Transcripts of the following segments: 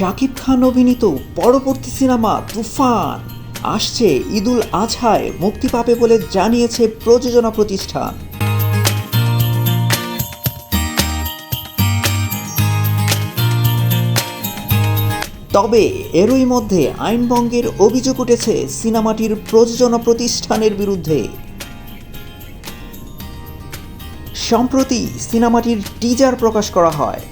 শাকিব খান অভিনীত পরবর্তী সিনেমা তুফান। আসছে ঈদুল আজহায় মুক্তি পাবে বলে জানিয়েছে প্রযোজনা প্রতিষ্ঠান। তবে এরই মধ্যে আইনভঙ্গের অভিযোগ উঠেছে সিনেমাটির প্রযোজনা প্রতিষ্ঠানের বিরুদ্ধে। সম্প্রতি সিনেমাটির টিজার প্রকাশ করা হয়।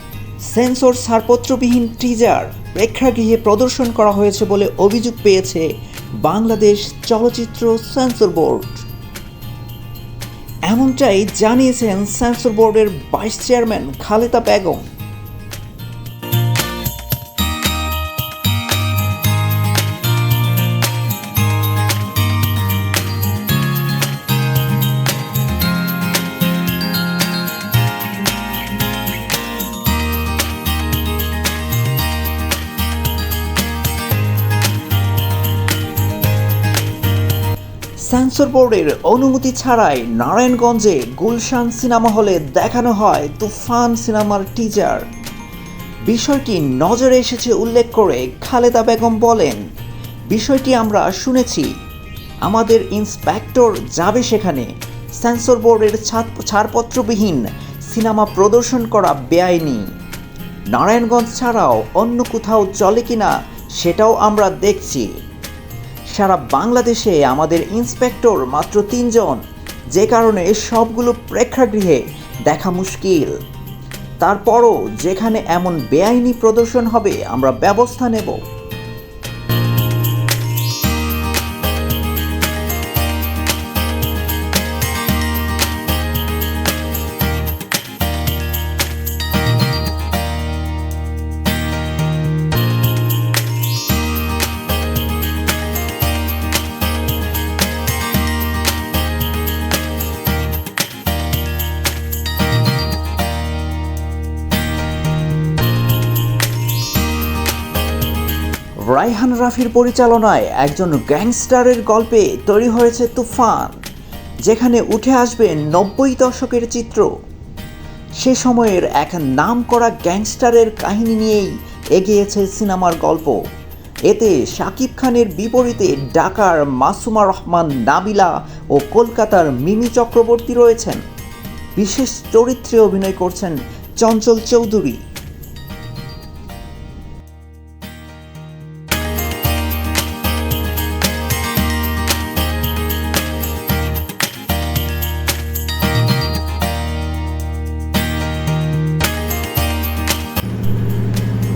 সেন্সর ছাড়পত্রবিহীন টিজার প্রেক্ষাগৃহে প্রদর্শন করা হয়েছে বলে অভিযোগ পেয়েছে বাংলাদেশ চলচ্চিত্র সেন্সর বোর্ড। এমনটাই জানিয়েছেন সেন্সর বোর্ডের vice chairman Khaleda Begum. Censor বোর্ডের অনুমতি ছাড়াই নারায়ণগঞ্জে গুলশান সিনেমা হলে দেখানো হয় তুফান সিনেমার টিজার বিষয়টি নজরে এসেছে উল্লেখ করে খালেদা বেগম বলেন, বিষয়টি আমরা শুনেছি। আমাদের ইন্সপেক্টর যাবে সেখানে। সেন্সর বোর্ডের ছাড়পত্রবিহীন সিনেমা প্রদর্শন করা বেআইনি। নারায়ণগঞ্জ ছাড়াও অন্য কোথাও চলে কিনা সেটাও আমরা দেখছি। সারা বাংলাদেশে আমাদের ইন্সপেক্টর মাত্র তিনজন, যে কারণে সবগুলো প্রেক্ষাগৃহে দেখা মুশকিল। তারপরও যেখানে এমন বেআইনি প্রদর্শন হবে, আমরা ব্যবস্থা নেব। রাইহান রাফির পরিচালনায় একজন গ্যাংস্টারের গল্পে তৈরি হয়েছে তুফান, যেখানে উঠে আসবে নব্বই দশকের চিত্র। সে সময়ের এক নামকরা গ্যাংস্টারের কাহিনী নিয়েই এগিয়েছে সিনেমার গল্প। এতে শাকিব খানের বিপরীতে ঢাকার মাসুমা রহমান নাবিলা ও কলকাতার মিমি চক্রবর্তী রয়েছেন। বিশেষ চরিত্রে অভিনয় করছেন চঞ্চল চৌধুরী।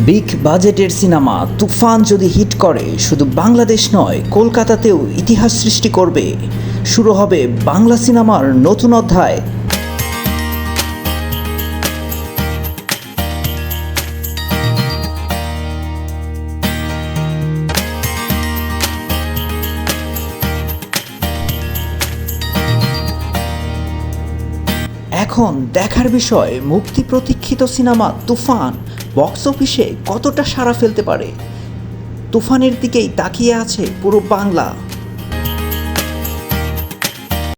বিগ বাজেটের সিনেমা তুফান যদি হিট করে, শুধু বাংলাদেশ নয়, কলকাতাতেও ইতিহাস সৃষ্টি করবে। শুরু হবে বাংলা সিনেমার নতুন অধ্যায়। এখন দেখার বিষয়, মুক্তি প্রতীক্ষিত সিনেমা তুফান। বক্স অফিসে কতটা সাড়া ফেলতে পারে? তুফানের দিকেই তাকিয়ে আছে পুরো বাংলা।